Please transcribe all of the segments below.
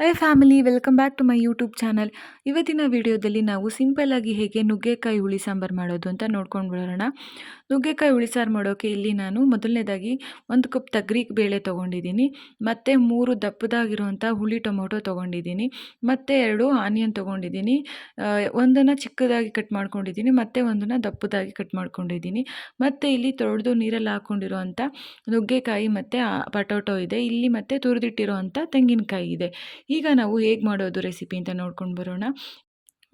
Hi family, welcome back to my YouTube channel. ಇವತ್ತಿನ ವಿಡಿಯೋದಲ್ಲಿ ನಾವು ಸಿಂಪಲ್ಲಾಗಿ ಹೇಗೆ ನುಗ್ಗೆಕಾಯಿ ಹುಳಿ ಸಾಂಬಾರು ಮಾಡೋದು ಅಂತ ನೋಡ್ಕೊಂಡು ಬರೋಣ. ನುಗ್ಗೆಕಾಯಿ ಹುಳಿ ಸಾರು ಮಾಡೋಕ್ಕೆ ಇಲ್ಲಿ ನಾನು ಮೊದಲನೇದಾಗಿ ಒಂದು ಕಪ್ ತಗ್ರಿ ಬೇಳೆ ತೊಗೊಂಡಿದ್ದೀನಿ. ಮತ್ತು ಮೂರು ದಪ್ಪದಾಗಿರುವಂಥ ಹುಳಿ ಟೊಮೊಟೊ ತೊಗೊಂಡಿದ್ದೀನಿ. ಮತ್ತು ಎರಡು ಆನಿಯನ್ ತೊಗೊಂಡಿದ್ದೀನಿ. ಒಂದನ್ನು ಚಿಕ್ಕದಾಗಿ ಕಟ್ ಮಾಡ್ಕೊಂಡಿದ್ದೀನಿ. ಮತ್ತು ಒಂದನ್ನು ದಪ್ಪದಾಗಿ ಕಟ್ ಮಾಡ್ಕೊಂಡಿದ್ದೀನಿ. ಮತ್ತು ಇಲ್ಲಿ ತೊಳೆದು ನೀರಲ್ಲಿ ಹಾಕ್ಕೊಂಡಿರೋವಂಥ ನುಗ್ಗೆಕಾಯಿ ಮತ್ತು ಪಟೋಟೊ ಇದೆ. ಇಲ್ಲಿ ಮತ್ತು ತುರಿದಿಟ್ಟಿರೋವಂಥ ತೆಂಗಿನಕಾಯಿ ಇದೆ. ಈಗ ನಾವು ಹೇಗೆ ಮಾಡೋದು ರೆಸಿಪಿ ಅಂತ ನೋಡ್ಕೊಂಡು ಬರೋಣ.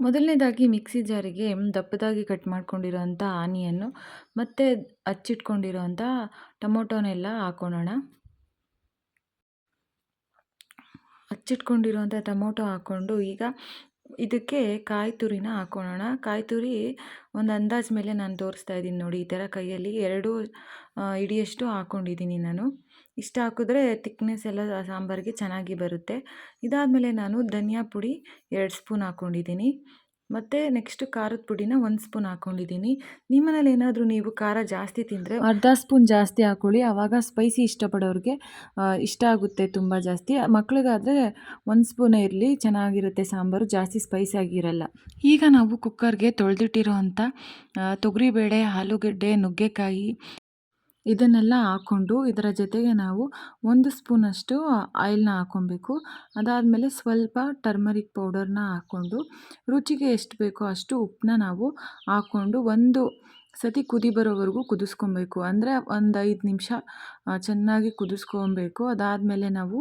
ಮೊದಲನೇದಾಗಿ ಮಿಕ್ಸಿ ಜಾರಿಗೆ ದಪ್ಪದಾಗಿ ಕಟ್ ಮಾಡ್ಕೊಂಡಿರೋಂಥ ಆನಿಯನ್ನು ಮತ್ತು ಹಚ್ಚಿಟ್ಕೊಂಡಿರೋಂಥ ಟೊಮೊಟೊನೆಲ್ಲ ಹಾಕೊಳ್ಳೋಣ ಹಚ್ಚಿಟ್ಕೊಂಡಿರೋಂಥ ಟೊಮೊಟೊ ಹಾಕ್ಕೊಂಡು ಈಗ ಇದಕ್ಕೆ ಕಾಯಿ ತುರಿನ ಹಾಕೊಳ್ಳೋಣ ಕಾಯಿ ತುರಿ ಒಂದು ಅಂದಾಜು ಮೇಲೆ ನಾನು ತೋರಿಸ್ತಾ ಇದ್ದೀನಿ ನೋಡಿ, ಈ ಥರ ಕೈಯಲ್ಲಿ ಎರಡು ಇಡಿಯಷ್ಟು ಹಾಕ್ಕೊಂಡಿದ್ದೀನಿ ನಾನು. ಇಷ್ಟು ಹಾಕಿದ್ರೆ ತಿಕ್ನೆಸ್ ಎಲ್ಲ ಸಾಂಬಾರಿಗೆ ಚೆನ್ನಾಗಿ ಬರುತ್ತೆ. ಇದಾದಮೇಲೆ ನಾನು ಧನಿಯಾ ಪುಡಿ ಎರಡು ಸ್ಪೂನ್ ಹಾಕ್ಕೊಂಡಿದ್ದೀನಿ ಮತ್ತು ನೆಕ್ಸ್ಟ್ ಖಾರದ ಪುಡಿನ ಒಂದು ಸ್ಪೂನ್ ಹಾಕ್ಕೊಂಡಿದ್ದೀನಿ ನಿಮ್ಮನೇಲಿ ಏನಾದರೂ ನೀವು ಖಾರ ಜಾಸ್ತಿ ತಿಂದರೆ ಅರ್ಧ ಸ್ಪೂನ್ ಜಾಸ್ತಿ ಹಾಕ್ಕೊಳ್ಳಿ ಆವಾಗ ಸ್ಪೈಸಿ ಇಷ್ಟಪಡೋರಿಗೆ ಇಷ್ಟ ಆಗುತ್ತೆ ತುಂಬ ಜಾಸ್ತಿ. ಮಕ್ಳಿಗಾದರೆ ಒಂದು ಸ್ಪೂನ್ ಇರಲಿ, ಚೆನ್ನಾಗಿರುತ್ತೆ ಸಾಂಬಾರು, ಜಾಸ್ತಿ ಸ್ಪೈಸಿಯಾಗಿರಲ್ಲ ಈಗ ನಾವು ಕುಕ್ಕರ್ಗೆ ತೊಳೆದಿಟ್ಟಿರೋ ಅಂಥ ತೊಗರಿಬೇಳೆ, ಆಲೂಗಡ್ಡೆ, ನುಗ್ಗೆಕಾಯಿ ಇದನ್ನೆಲ್ಲ ಹಾಕ್ಕೊಂಡು ಇದರ ಜೊತೆಗೆ ನಾವು ಒಂದು ಸ್ಪೂನಷ್ಟು ಆಯಿಲ್ನ ಹಾಕ್ಕೊಬೇಕು. ಅದಾದಮೇಲೆ ಸ್ವಲ್ಪ ಟರ್ಮರಿಕ್ ಪೌಡರ್ನ ಹಾಕ್ಕೊಂಡು ರುಚಿಗೆ ಎಷ್ಟು ಬೇಕೋ ಅಷ್ಟು ಉಪ್ಪನ್ನ ನಾವು ಹಾಕ್ಕೊಂಡು ಒಂದು ಸತಿ ಕುದಿ ಬರೋವರೆಗೂ ಕುದಿಸ್ಕೊಬೇಕು. ಅಂದರೆ ಒಂದು ಐದು ನಿಮಿಷ ಚೆನ್ನಾಗಿ ಕುದಿಸ್ಕೊಬೇಕು. ಅದಾದಮೇಲೆ ನಾವು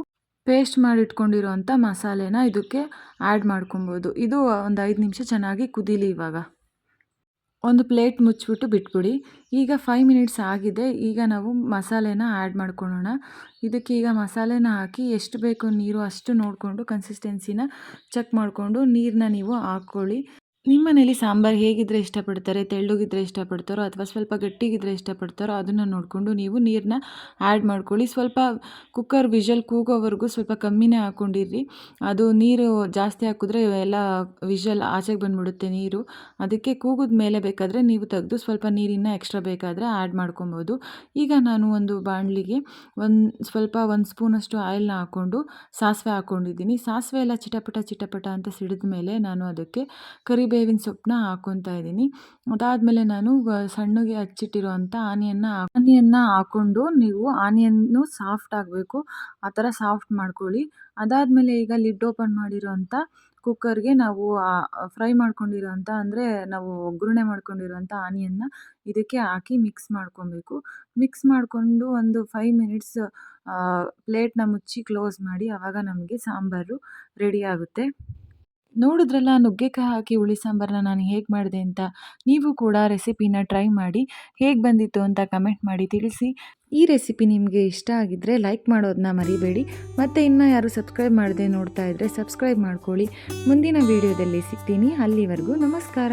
ಪೇಸ್ಟ್ ಮಾಡಿಟ್ಕೊಂಡಿರೋ ಅಂಥ ಮಸಾಲೆನ ಇದಕ್ಕೆ ಆ್ಯಡ್ ಮಾಡ್ಕೊಬೋದು. ಇದು ಒಂದು ಐದು ನಿಮಿಷ ಚೆನ್ನಾಗಿ ಕುದೀಲಿ ಇವಾಗ. ಒಂದು ಪ್ಲೇಟ್ ಮುಚ್ಚಿಬಿಟ್ಟು ಬಿಟ್ಬಿಡಿ. ಈಗ ಫೈವ್ ಮಿನಿಟ್ಸ್ ಆಗಿದೆ. ಈಗ ನಾವು ಮಸಾಲೆನ ಆ್ಯಡ್ ಮಾಡ್ಕೊಳ್ಳೋಣ ಇದಕ್ಕೆ ಈಗ ಮಸಾಲೆನ ಹಾಕಿ ಎಷ್ಟು ಬೇಕು ನೀರು ಅಷ್ಟು ನೋಡಿಕೊಂಡು ಕನ್ಸಿಸ್ಟೆನ್ಸಿನ ಚೆಕ್ ಮಾಡಿಕೊಂಡು ನೀರನ್ನ ನೀವು ಹಾಕ್ಕೊಳ್ಳಿ. ನಿಮ್ಮ ಮನೇಲಿ ಸಾಂಬಾರು ಹೇಗಿದ್ರೆ ಇಷ್ಟಪಡ್ತಾರೆ, ತೆಳ್ಳಗಿದ್ರೆ ಇಷ್ಟಪಡ್ತಾರೋ ಅಥವಾ ಸ್ವಲ್ಪ ಗಟ್ಟಿಗಿದ್ರೆ ಇಷ್ಟಪಡ್ತಾರೋ ಅದನ್ನು ನೋಡಿಕೊಂಡು ನೀವು ನೀರನ್ನ ಆ್ಯಡ್ ಮಾಡ್ಕೊಳ್ಳಿ. ಸ್ವಲ್ಪ ಕುಕ್ಕರ್ ವಿಷಲ್ ಕೂಗೋವರೆಗೂ ಸ್ವಲ್ಪ ಕಮ್ಮಿನೇ ಹಾಕ್ಕೊಂಡಿರ್ರಿ ಅದು ನೀರು ಜಾಸ್ತಿ ಹಾಕಿದ್ರೆ ಎಲ್ಲ ವಿಷಲ್ ಆಚೆಗೆ ಬಂದುಬಿಡುತ್ತೆ ನೀರು. ಅದಕ್ಕೆ ಕೂಗಿದ ಮೇಲೆ ಬೇಕಾದರೆ ನೀವು ತೆಗೆದು ಸ್ವಲ್ಪ ನೀರಿನ ಎಕ್ಸ್ಟ್ರಾ ಬೇಕಾದರೆ ಆ್ಯಡ್ ಮಾಡ್ಕೊಬೋದು. ಈಗ ನಾನು ಒಂದು ಬಾಣಲಿಗೆ ಒಂದು ಸ್ವಲ್ಪ ಒಂದು ಸ್ಪೂನಷ್ಟು ಆಯಿಲ್ನ ಹಾಕ್ಕೊಂಡು ಸಾಸಿವೆ ಹಾಕ್ಕೊಂಡಿದ್ದೀನಿ ಸಾಸಿವೆ ಎಲ್ಲ ಚಿಟಪಟ ಚಿಟಪಟ ಅಂತ ಸಿಡಿದ ಮೇಲೆ ನಾನು ಅದಕ್ಕೆ ಕರಿಬೇ ಬೇವಿನ ಸೊಪ್ಪನ್ನ ಹಾಕೊತಾ ಇದ್ದೀನಿ. ಅದಾದಮೇಲೆ ನಾನು ಸಣ್ಣಗೆ ಹಚ್ಚಿಟ್ಟಿರುವಂಥ ಆನಿಯನ್ನ ಆನಿಯನ್ನ ಹಾಕೊಂಡು ನೀವು ಆನಿಯನ್ನು ಸಾಫ್ಟ್ ಆಗಬೇಕು. ಆ ಥರ ಸಾಫ್ಟ್ ಮಾಡ್ಕೊಳ್ಳಿ. ಅದಾದಮೇಲೆ ಈಗ ಲಿಡ್ ಓಪನ್ ಮಾಡಿರೋಂಥ ಕುಕ್ಕರ್ಗೆ ನಾವು ಫ್ರೈ ಮಾಡ್ಕೊಂಡಿರೋಂಥ ಅಂದರೆ ನಾವು ಒಗ್ಗರಣೆ ಮಾಡ್ಕೊಂಡಿರೋಂಥ ಆನಿಯನ್ನ ಇದಕ್ಕೆ ಹಾಕಿ ಮಿಕ್ಸ್ ಮಾಡ್ಕೊಬೇಕು. ಮಿಕ್ಸ್ ಮಾಡಿಕೊಂಡು ಒಂದು ಫೈವ್ ಮಿನಿಟ್ಸ್ ಪ್ಲೇಟ್ನ ಮುಚ್ಚಿ ಕ್ಲೋಸ್ ಮಾಡಿ ಆವಾಗ ನಮಗೆ ಸಾಂಬಾರು ರೆಡಿ ಆಗುತ್ತೆ. ನೋಡಿದ್ರಲ್ಲ, ನುಗ್ಗೆಕಾಯಿ ಹಾಕಿ ಹುಳಿ ಸಾಂಬಾರನ್ನ ನಾನು ಹೇಗೆ ಮಾಡಿದೆ ಅಂತ? ನೀವು ಕೂಡ ರೆಸಿಪಿನ ಟ್ರೈ ಮಾಡಿ, ಹೇಗೆ ಬಂದಿತ್ತು ಅಂತ ಕಮೆಂಟ್ ಮಾಡಿ ತಿಳಿಸಿ. ಈ ರೆಸಿಪಿ ನಿಮಗೆ ಇಷ್ಟ ಆಗಿದ್ದರೆ ಲೈಕ್ ಮಾಡೋದನ್ನ ಮರಿಬೇಡಿ. ಮತ್ತು ಇನ್ನೂ ಯಾರು ಸಬ್ಸ್ಕ್ರೈಬ್ ಮಾಡದೆ ನೋಡ್ತಾ ಇದ್ದರೆ ಸಬ್ಸ್ಕ್ರೈಬ್ ಮಾಡ್ಕೊಳ್ಳಿ. ಮುಂದಿನ ವೀಡಿಯೋದಲ್ಲಿ ಸಿಗ್ತೀನಿ. ಅಲ್ಲಿವರೆಗೂ ನಮಸ್ಕಾರ.